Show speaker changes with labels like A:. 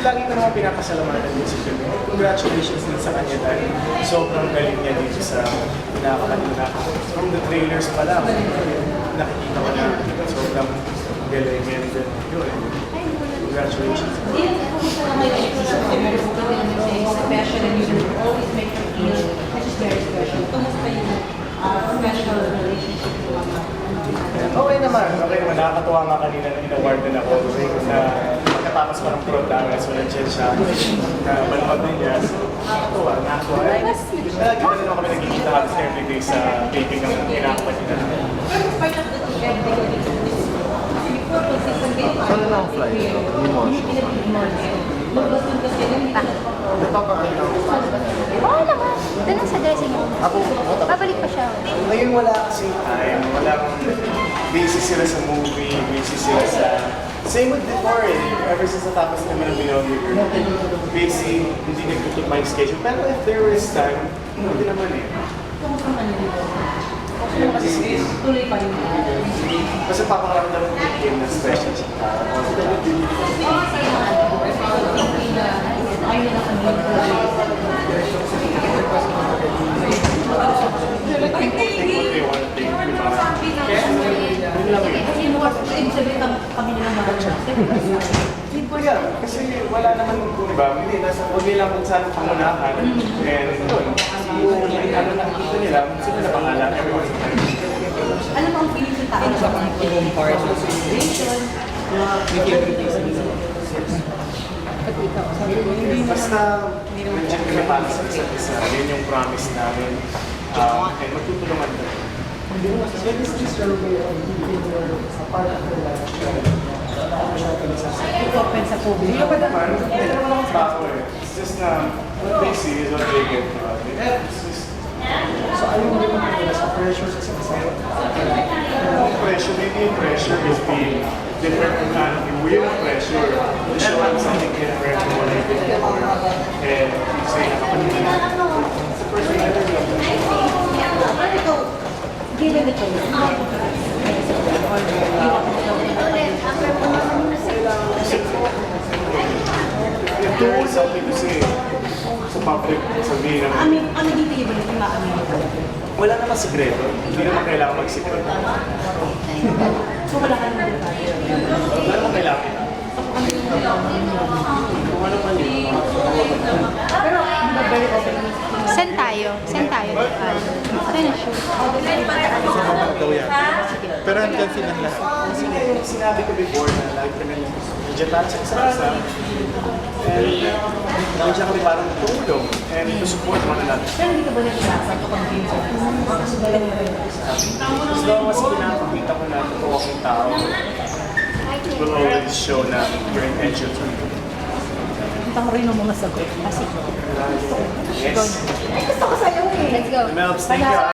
A: lagi ko naman pinapasalamatan din si Jimmy. Congratulations din sa kanya dahil sobrang galing niya dito sa pinakakanina. From the trailers pa lang, nakikita ko na sobrang galing and uh, yun. Congratulations.
B: special and you always make her feel this is very special. Kamusta yung special relationship mo
A: Okay naman, okay naman. Nakakatuwa nga kanina na in-award din ako na pagkatapos ko ng programa, so nandiyan siya na manood din niya. So, Nakakatuwa, nakakatuwa. Eh, Lagi na ako kami nagkikita halos everyday sa taping ng na.
B: Consistent kayo.
C: Saan na ang flight?
B: Kasi yun.
C: Nagpapakain ako.
D: Oo naman. Doon sa dressing room.
C: Ako,
D: Babalik pa siya.
A: Ngayon wala kasi time, walang busy sila sa movie, busy sila sa... Same with before eh, ever since natapos namin ang Binogi Girl. Busy, hindi nagtutugma yung schedule. Pero if there is time, hindi naman eh.
B: Kamusta man yun? Naman kasi tuloy pa yun.
A: Basta paparamdam ko yung game na special siya.
B: Oo, sa mga ano, ayaw na.
A: They want to take the mga... Yun lang yun.
B: Kasi more, ibig sabihin kam- kami na naman.
A: Hindi ko yan. Kasi wala naman, di ba, hindi, nasa, nila kung saan pangunahan. And yun, yung ano nakikita nila, sila na pangalan, everyone's
B: Ano bang feeling sa tao sa mga ibang part of celebration?
A: Basta, nandiyan kami para sa isa't isa. Yun yung promise namin. Um, and magtutulungan kami.
B: Open sa public.
A: Hindi naman naman, hindi naman ako tao eh. It's just na, what they see is what they get. diba? It's just,
E: So ayaw mo rin nila sa pressure sa isa't isa.
A: yung pressure, maybe pressure is being different from kind of real pressure to show them something different from what I did before. And you say, nakapanitin na. It's the first thing I learned.
B: Pero ikaw,
A: is something to say sa public, sabihin naman,
B: amin, ano dito yung balik yung maamin ko?
A: wala naman sikreto. Hindi naman kailangan magsikreto.
B: So wala ka naman dito.
A: Wala naman kailangan. Ano.
B: Pero, very open
D: Saan tayo? Saan tayo? Saan na shoot?
C: daw yan. Pero andyan silang lahat.
A: Sinabi ko before na lagi kami nandiyan tayo sa isa't isa. And nandiyan kami parang tulong and to support one another.
B: Pero hindi ka ba nag-iasa ba yun?
A: As long as pinapakita ko na totoo akong tao, it will always show na your intentions are good.
B: Kita mo rin ang mga sagot. Kasi,
A: Yes.
B: gusto ko sa'yo eh.
D: Let's go.
A: Melbs, thank you.